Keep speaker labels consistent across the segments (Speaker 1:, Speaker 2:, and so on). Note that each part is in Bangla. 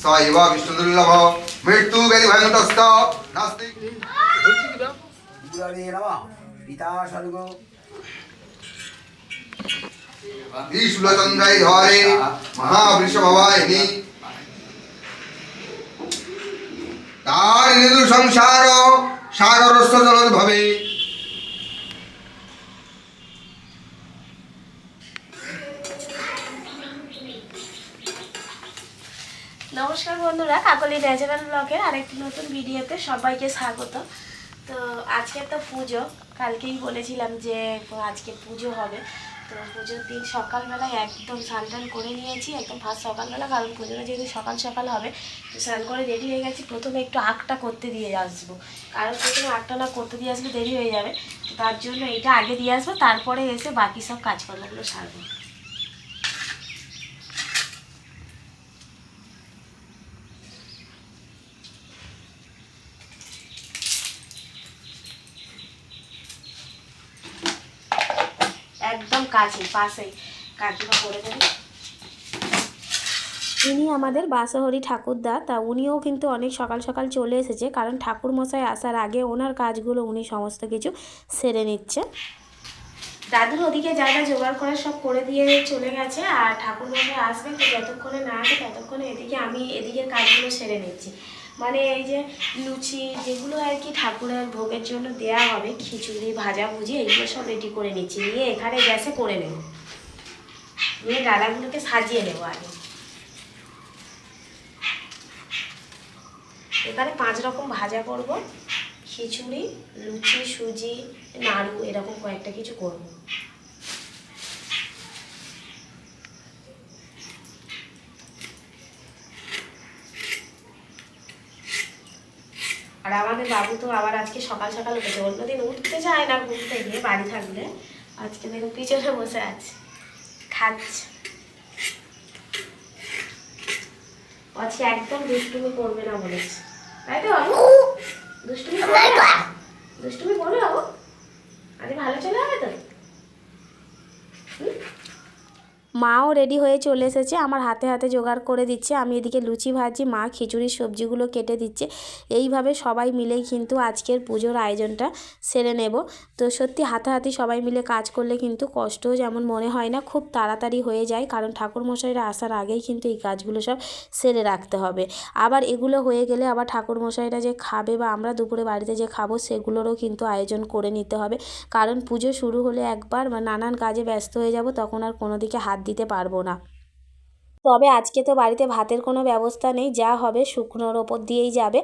Speaker 1: स एव विष्णुदुर्लभ मृत्यु व्याधिभयन्तस्त नास्ति
Speaker 2: গুরবে নমঃ পিতা স্বর্গ
Speaker 1: ईश्वरचन्द्राय धरे महावृषभवाहिनी तारिणीदु संसार सागरस्य जलद्भवे
Speaker 3: নমস্কার বন্ধুরা, কাকলি ন্যাচারাল ব্লগের আরেকটি নতুন ভিডিওতে সবাইকে স্বাগত। তো আজকে তো পুজো, কালকেই বলেছিলাম যে আজকে পুজো হবে। তো পুজোর দিন সকালবেলায় একদম স্নান টান করে নিয়েছি, একদম ফার্স্ট সকালবেলা, কারণ পুজোটা যেহেতু সকাল সকাল হবে, তো স্নান করে রেডি হয়ে গেছি। প্রথমে একটু আঁকটা করতে দিয়ে আসব। কারণ প্রথমে আঁকটা না করতে দিয়ে আসলে দেরি হয়ে যাবে তার জন্য এটা আগে দিয়ে আসব, তারপরে এসে বাকি সব কাজকর্মগুলো সারবো। কাছে পাশেই কাকিমা করে দেবে ইনি আমাদের বাসহরি ঠাকুরদা তা উনিও কিন্তু অনেক সকাল সকাল চলে এসেছে কারণ ঠাকুর মশাই আসার আগে ওনার কাজগুলো উনি সমস্ত কিছু সেরে নিচ্ছে দাদুর ওদিকে যা যা জোগাড় করে সব করে দিয়ে চলে গেছে আর ঠাকুর মশাই আসবে তো যতক্ষণে না আসে ততক্ষণে এদিকে আমি এদিকে কাজগুলো সেরে নিচ্ছি। মানে এই যে লুচি যেগুলো আর কি ঠাকুরের ভোগের জন্য দেয়া হবে, খিচুড়ি, ভাজা ভুজি, এইগুলো সব রেডি করে নিচ্ছি। নিয়ে এখানে গ্যাসে করে নেব। নিয়ে ডালাগুলোকে সাজিয়ে নেব আগে। এখানে পাঁচ রকম ভাজা করব। খিচুড়ি, লুচি, সুজি, নাড়ু, এরকম কয়েকটা কিছু করব। আর আমাদের বাবু তো আবার আজকে সকাল সকাল উঠেছে, অন্যদিন উঠতে চায় না ঘুম থেকে, বাড়ি থাকলে। আজকে দেখুন পিছনে বসে আছে, খাচ্ছে। আজকে একদম দুষ্টুমি করবে না বলেছে। তাই তো বাবু? দুষ্টুমি করবে? দুষ্টুমি করবে বাবু? আজকে ভালো চলে হবে তো। হুম? মাও রেডি হয়ে চলে এসেছে। আমার হাতে হাতে জোগাড় করে দিচ্ছে। আমি এদিকে লুচি ভাজি, মা খিচুড়ির সবজিগুলো কেটে দিচ্ছে। এইভাবে সবাই মিলেই কিন্তু আজকের পুজোর আয়োজনটা সেরে নেব। তো সত্যি হাতাহাতি সবাই মিলে কাজ করলে কিন্তু কষ্টও যেমন মনে হয় না, খুব তাড়াতাড়ি হয়ে যায়। কারণ ঠাকুরমশাইরা আসার আগেই কিন্তু এই কাজগুলো সব সেরে রাখতে হবে। আবার এগুলো হয়ে গেলে আবার ঠাকুরমশাইরা যে খাবে বা আমরা দুপুরে বাড়িতে যে খাব, সেগুলোরও কিন্তু আয়োজন করে নিতে হবে। কারণ পুজো শুরু হলে একবার বা নানান কাজে ব্যস্ত হয়ে যাব, তখন আর কোনো দিকে হাত দিতে পারব না। তবে আজকে তো বাড়িতে ভাতের কোনো ব্যবস্থা নেই, যা হবে শুকনোর ওপর দিয়েই যাবে।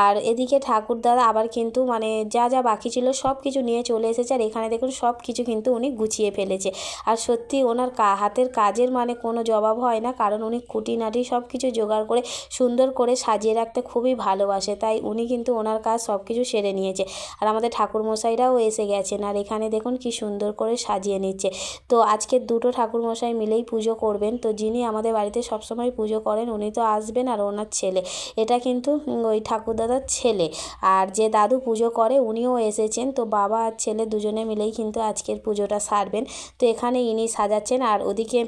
Speaker 3: আর এদিকে ঠাকুরদাদা আবার কিন্তু মানে যা যা বাকি ছিল সব কিছু নিয়ে চলে এসেছে, আর এখানে দেখুন সব কিছু কিন্তু উনি গুছিয়ে ফেলেছে। আর সত্যি ওনার হাতের কাজের মানে কোনো জবাব হয় না, কারণ উনি খুঁটিনাটি সব কিছু জোগাড় করে, সুন্দর করে সাজিয়ে রাখতে খুবই ভালোবাসে, তাই উনি কিন্তু ওনার কাজ সব কিছু সেরে নিয়েছে। আর আমাদের ঠাকুরমশাইরাও এসে গেছেন, আর এখানে দেখুন কি সুন্দর করে সাজিয়ে নিচ্ছে। তো আজকে দুটো ঠাকুরমশাই মিলেই পুজো করবেন, তো যিনি আমাদের বাড়িতে সবসময় পুজো করেন, উনি তো আসবেন আর ওনার ছেলে। এটা কিন্তু ওই ঠাকুরদাদার ছেলে। আর যে দাদু পুজো করে, উনিও এসেছেন। তো বাবা আর ছেলে দুজনে মিলেই কিন্তু আজকের পুজোটা সারবেন। তো এখানে ইনি সাজাচ্ছেন। আর ওদিকে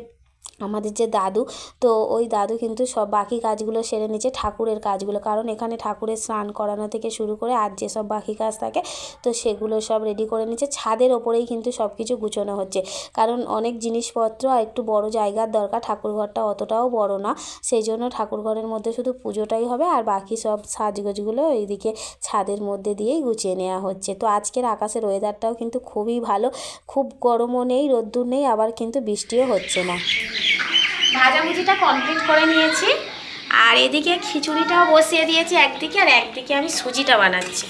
Speaker 3: আমাদের যে দাদু, তো ওই দাদু কিন্তু সব বাকি কাজগুলো সেরে নিচ্ছে ঠাকুরের কাজগুলো। কারণ এখানে ঠাকুরের স্নান করানো থেকে শুরু করে আর যেসব বাকি কাজ থাকে, তো সেগুলো সব রেডি করে নিচ্ছে ছাদের ওপরেই কিন্তু সব কিছু গুছোনো হচ্ছে। কারণ অনেক জিনিসপত্র আর একটু বড় জায়গার দরকার, ঠাকুরঘরটা অতটাও বড় না। সেই জন্য ঠাকুরঘরের মধ্যে শুধু পুজোটাই হবে আর বাকি সব সাজগোজগুলো এইদিকে ছাদের মধ্যে দিয়েই গুছিয়ে নেওয়া হচ্ছে। তো আজকের আকাশের ওয়েদারটাও কিন্তু খুবই ভালো। খুব গরমও নেই, রোদ্দুর নেই, আবার কিন্তু বৃষ্টিও হচ্ছে না। ভাজাভুজিটা কমপ্লিট করে নিয়েছি। আর এদিকে খিচুড়িটাও বসিয়ে দিয়েছি একদিকে আর একদিকে আমি সুজিটা বানাচ্ছি।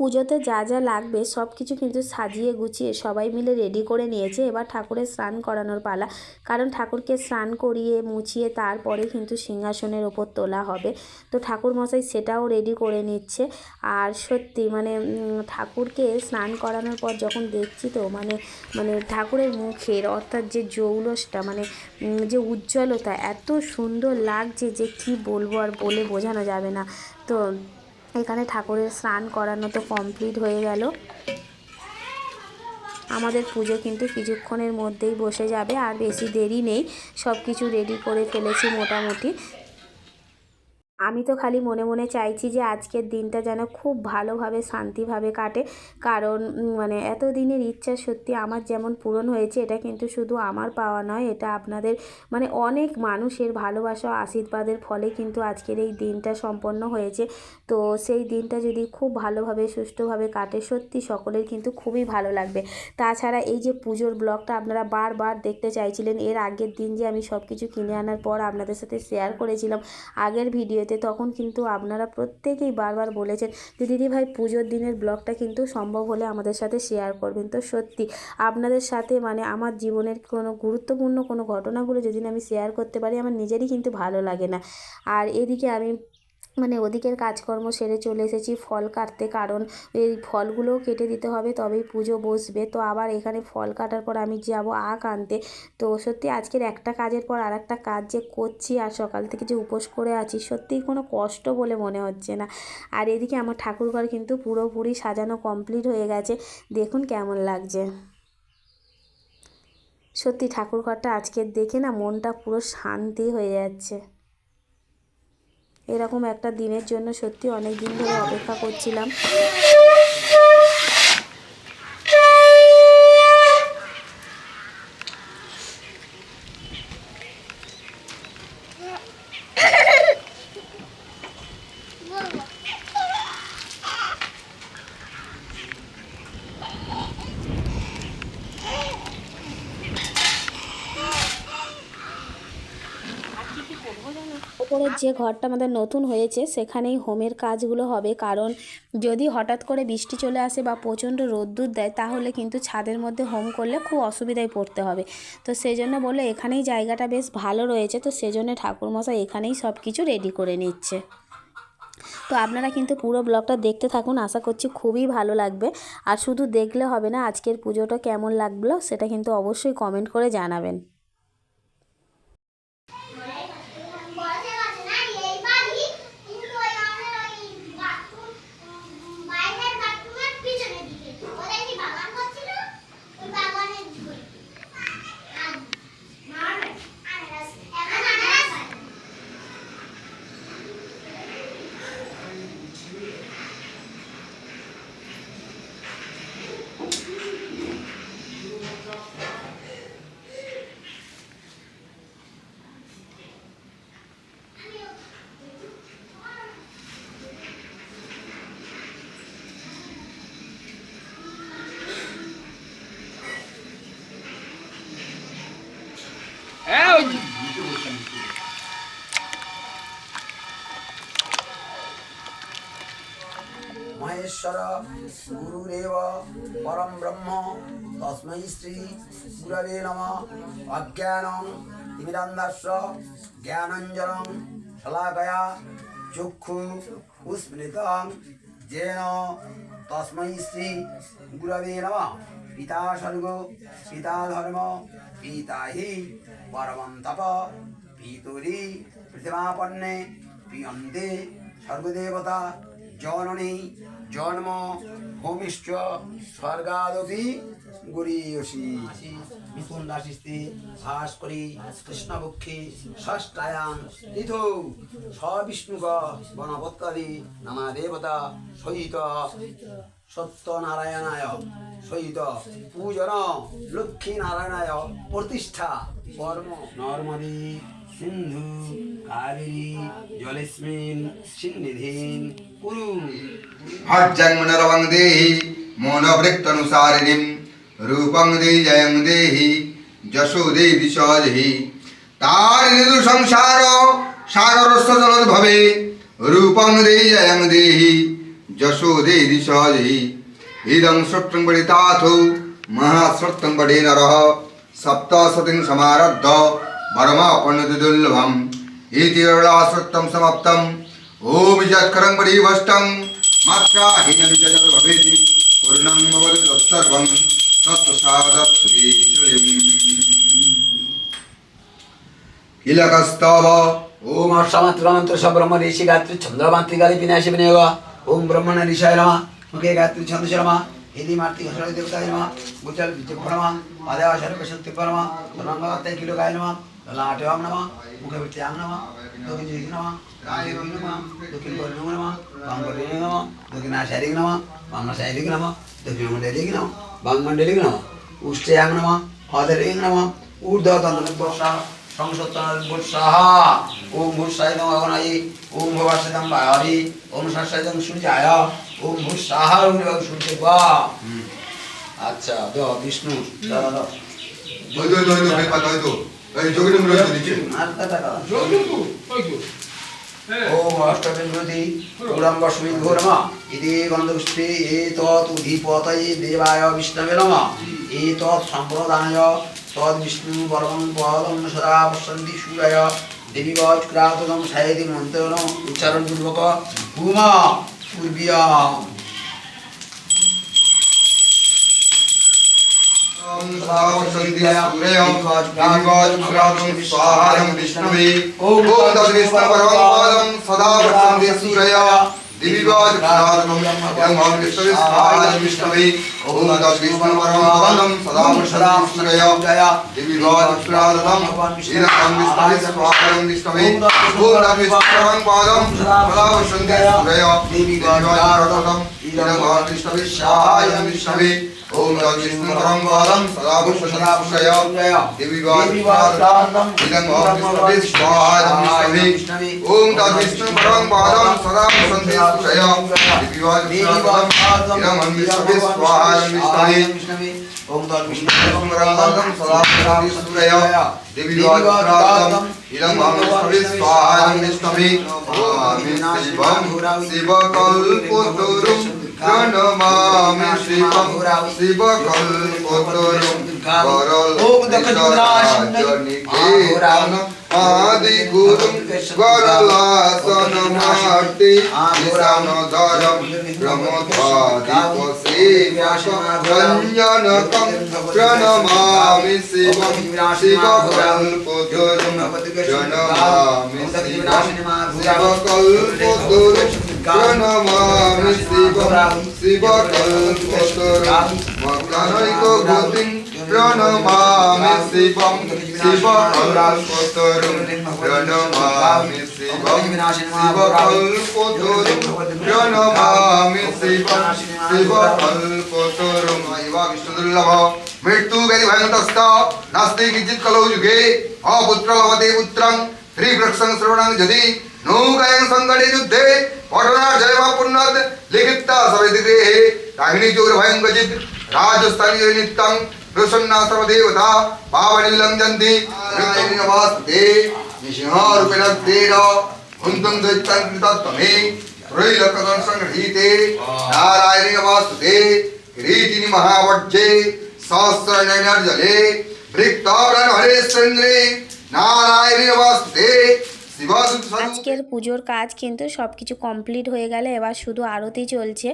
Speaker 3: পুজোতে যা যা লাগবে সব কিছু কিন্তু সাজিয়ে গুছিয়ে সবাই মিলে রেডি করে নিয়েছে। এবার ঠাকুরের স্নান করানোর পালা। কারণ ঠাকুরকে স্নান করিয়ে মুছিয়ে তারপরে কিন্তু সিংহাসনের ওপর তোলা হবে। তো ঠাকুর মশাই সেটাও রেডি করে নিচ্ছে। আর সত্যি মানে ঠাকুরকে স্নান করানোর পর যখন দেখছি তো মানে মানে ঠাকুরের মুখের অর্থাৎ যে জৌলসটা মানে যে উজ্জ্বলতা এত সুন্দর লাগছে যে কি বলব আর বলে বোঝানো যাবে না। তো এখানে ঠাকুরের স্নান করানো তো কমপ্লিট হয়ে গেল। আমাদের পুজো কিন্তু কিছুক্ষণের মধ্যেই বসে যাবে, আর বেশি দেরি নেই। সব কিছু রেডি করে ফেলেছি মোটামুটি। আমি তো খালি মনে মনে চাইছি যে আজকের দিনটা যেন খুব ভালোভাবে, শান্তিভাবে কাটে। কারণ মানে এত দিনের ইচ্ছা সত্যি আমার যেমন পূরণ হয়েছে, এটা কিন্তু শুধু আমার পাওয়া নয়, এটা আপনাদের মানে অনেক মানুষের ভালোবাসা আশীর্বাদের ফলে কিন্তু আজকের এই দিনটা সম্পন্ন হয়েছে। তো সেই দিনটা যদি খুব ভালোভাবে, সুষ্ঠুভাবে কাটে, সত্যি সকলের কিন্তু খুবই ভালো লাগবে। তাছাড়া এই যে পুজোর ব্লগটা আপনারা বারবার দেখতে চাইছিলেন, এর আগের দিন যে আমি সব কিছু কিনে আনার পর আপনাদের সাথে শেয়ার করেছিলাম, আগের ভিডিওতে তখন কিন্তু আপনারা প্রত্যেকেই বারবার বলেছেন যে, দিদি ভাই, পুজোর দিনের ব্লগটা কিন্তু সম্ভব হলে আমাদের সাথে শেয়ার করবেন। তো সত্যি আপনাদের সাথে মানে আমার জীবনের কোনো গুরুত্বপূর্ণ কোনো ঘটনাগুলো যদি আমি শেয়ার করতে পারি, আমার নিজেরই কিন্তু ভালো লাগে না। আর এদিকে আমি মানে ওদিকের কাজকর্ম সেরে চলে এসেছি, ফল কাটতে। কারণ এই ফলগুলোও কেটে দিতে হবে, তবেই পুজো বসবে। তো আবার এখানে ফল কাটার পর আমি যাব আখ আনতে। তো সত্যি আজকের একটা কাজের পর আর একটা কাজ যে করছি আর সকাল থেকে যে উপোস করে আছি, সত্যিই কোনো কষ্ট বলে মনে হচ্ছে না। আর এদিকে আমার ঠাকুরঘর কিন্তু পুরোপুরি সাজানো কমপ্লিট হয়ে গেছে। দেখুন কেমন লাগছে। সত্যি ঠাকুরঘরটা আজকের দেখে না মনটা পুরো শান্তি হয়ে যাচ্ছে। এরকম একটা দিনের জন্য সত্যি অনেক দিন ধরে অপেক্ষা করছিলাম। ওপরের যে ঘরটা আমাদের নতুন হয়েছে, সেখানেই হোমের কাজগুলো হবে। কারণ যদি হঠাৎ করে বৃষ্টি চলে আসে বা প্রচণ্ড রোদ্দুর দেয়, তাহলে কিন্তু ছাদের মধ্যে হোম করলে খুব অসুবিধায় পড়তে হবে। তো সেই জন্য বলে এখানেই জায়গাটা বেশ ভালো রয়েছে। তো সেজন্য ঠাকুরমশাই এখানেই সব কিছু রেডি করে নিচ্ছে। তো আপনারা কিন্তু পুরো ব্লগটা দেখতে থাকুন, আশা করছি খুবই ভালো লাগবে। আর শুধু দেখলে হবে না, আজকের পুজোটা কেমন লাগল, সেটা কিন্তু অবশ্যই কমেন্ট করে জানাবেন
Speaker 4: বসে আছে না এই বাড়ি কিন্তু ওই আমাদের ওই বাথরুম বাইরের বাথরুমের পিছনের দিকে ওরা কি বাগান করছিল ওই বাগানের দিকে আর মারবে আনারস এখন আনারস
Speaker 2: মহেশ্বর গুরুরেব পরম ব্রহ্ম তস্मै শ্রী গুরবে নম অজ্ঞানং তিমিরান্ধস্য জ্ঞানঞ্জনং শলাকয়া চক্ষু উস্মৃতং যেন তস্मै শ্রী গুরবে নম পিতা স্বর্গ পিতা ধর্ম পিতা হি পরমং তপ পিতুরি পৃথিবাপন্নে পিয়ন্তে সর্বদেবতা জননী, জন্ম ভূমিশ্চ স্বর্গাদপি গরীয়সী মিথুন রাশিস্তি ভাস্করী কৃষ্ণপক্ষী ষষ্ঠায়াং তীর্থ সবিষ্ণুক বনপত্তাদি নানা দেবতা সহিত সত্যনারায়ণায়, সহিত পূজন লক্ষ্মী নারায়ণায় প্রতিষ্ঠা। কর্ম, নর্মদে, সিন্ধু কাবেরী জলেস্মিন সিন্নিধিন কুরু
Speaker 1: হজ্জং মনোরবং সপ্তশতিং দুর্লভম। इति गरुडाश्वत्वं समाप्तम् ॐ यत्करं परिभष्टं मात्राहीनं जजर्भवेति
Speaker 2: पूर्णं भवति तत्सर्वं तत्प्रसादात् श्रीश्वरीम् किलकस्तव ॐ अष्टमात्रमन्त्रसब्रह्मदेशि गात्रि छन्द्रमान्त्रिकाले विनाशि विनय ॐ ब्रह्मण निशाय नमः मुखे गात्रि छन्दशर्मा यदि मातृ घसड़ देवताय नमः गुचल विजय परमा आदेवाशर कशक्ति परमा रंगाते किलो गाय नमः लाटवाम नमः मुखे वित्याम नमः दोगिन जिग नमः राजे रोग नमः दोकिन कोरिनो नमः बांगोरिनो नमः दोकिन आशारिक नमः बांगशारिक नमः दोकिन मंडलिक नमः बांगमंडलिक नमः उष्टयाम नमः आदरिक नमः ऊर्ध्व तंत्र वर्षा সংসত্তনর্বুৎসাহা ওম ভূষায় নম অগনায়ী ওম ভবাসদম বায়ারি ওম শাসাদম সূর্যায় আচ্ছা দ বিষ্ণু দাদা দাও।
Speaker 1: নয়তো নয়তো বেপাত নয়তো এই যোগিনী মূল্য দিচ্ছে।
Speaker 2: আর দাদা দাদা ওম অষ্টবিংশতি পুরম্ব সুমিত ঘোরম ইতি গন্ধপুষ্পে এতৎ উধিপতয়ে দেবায় বিষ্ণবে নম। এতৎ সম্প্রদায় তদ বিষ্ণু পরমং পদম সদা পশ্যন্তি সূর্যায় দেবী বজ্রাতদম সায়তি মন্ত্র উচ্চারণ পূর্বক। হুমা
Speaker 1: पूर्व्याम् स्वाहायं विष्णवे ॐ तद्विष्णुपरं सदा प्रसन्दे सूरया दिविवाज भारतम यं महाविष्णवे स्वाहाय विष्णवे ओम तत् विष्णु परमावनं सदा मुशरा श्रय जय दिविवाज भारतम श्रीराम विष्णवे स्वाहाय विष्णवे ओम तत् विष्णु परमावनं सदा मुशरा श्रय दिविवाज भारतम यं महाविष्णवे स्वाहाय विष्णवे ओम राजेष्णु परम वारम सदाभूषणाभूषया देवी वास्तानम इदं
Speaker 2: वास्तिष्ठे स्वाहारमे ओम
Speaker 1: राजेष्णु परम वारम सदाभूषणाभूषया देवी वास्तानम इदं हमिष्ठे स्वाहारमे ओम राजेष्णु परम वारम सदाभूषणाभूषया देवी वास्तानम इदं हमिष्ठे स्वाहारमे ओम शिवम शिवकल्पतरुम জনমামি শিবম শিবকল পতরম বরল জনিকেতন আদি গুরুম গরলাসন মাটি ইরান ধরম ব্রহ্মধাদিপসে রঞ্জনকম প্রণমামি শিবম শিবকল পতরম জনমামি শিবকল পতরম प्रणमामि शिवं शिवकल्पतरुं प्रणमामि शिवकल्पतरुं प्रणमामि शिवं मृत्यु गति कलौ युगे। अपुत्र लभते पुत्रं। श्री वृक्षं श्रवणं নৌকায়ং সংকটে যুদ্ধে ঘটনার জয় বা পুণ্যত লিখিতা সবেদি গৃহে চোর ভয়ঙ্কচিত রাজস্থানীয় নিত্যং, প্রসন্না সর্বদেবতা পাবনি মৃত্যুং নমাস্তে নিসিংহরূপেণ তেন হুন্তং দৈত্যং কৃতত্তমে ত্রৈলোক্যং সংগৃহীতে নারায়ণী নমাস্তে কিরীটিনি মহাবজ্জে সহস্রনয়নার জলে হরেশ্চন্দ্রে নারায়ণী নমাস্তে
Speaker 3: আজকের পুজোর কাজ কিন্তু সব কিছু কমপ্লিট হয়ে গেলে এবার শুধু আরতি চলছে।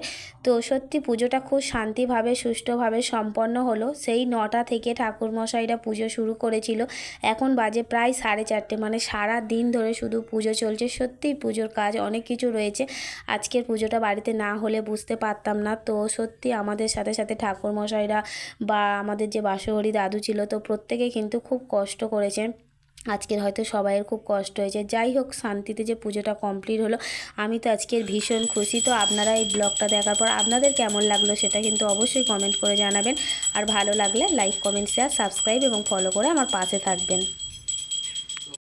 Speaker 3: তো সত্যি পুজোটা খুব শান্তিভাবে, সুষ্ঠুভাবে সম্পন্ন হলো। সেই নটা থেকে ঠাকুরমশাইরা পুজো শুরু করেছিল। এখন বাজে প্রায় সাড়ে চারটে মানে সারা দিন ধরে শুধু পুজো চলছে। সত্যিই পুজোর কাজ অনেক কিছু রয়েছে। আজকের পুজোটা বাড়িতে না হলে বুঝতে পারতাম না। তো সত্যি আমাদের সাথে সাথে ঠাকুরমশাইরা বা আমাদের যে বাসহরি দাদু ছিল, তো প্রত্যেকে কিন্তু খুব কষ্ট করেছে আজকের হয়তো সবাইয়ের খুব কষ্ট হয়েছে। যাই হোক, শান্তিতে যে পুজোটা কমপ্লিট হলো, আমি তো আজকের ভীষণ খুশি। তো আপনারা এই ব্লগটা দেখার পর আপনাদের কেমন লাগল সেটা কিন্তু অবশ্যই কমেন্ট করে জানাবেন। আর ভালো লাগলে লাইক কমেন্ট শেয়ার সাবস্ক্রাইব এবং ফলো করে আমার পাশে থাকবেন।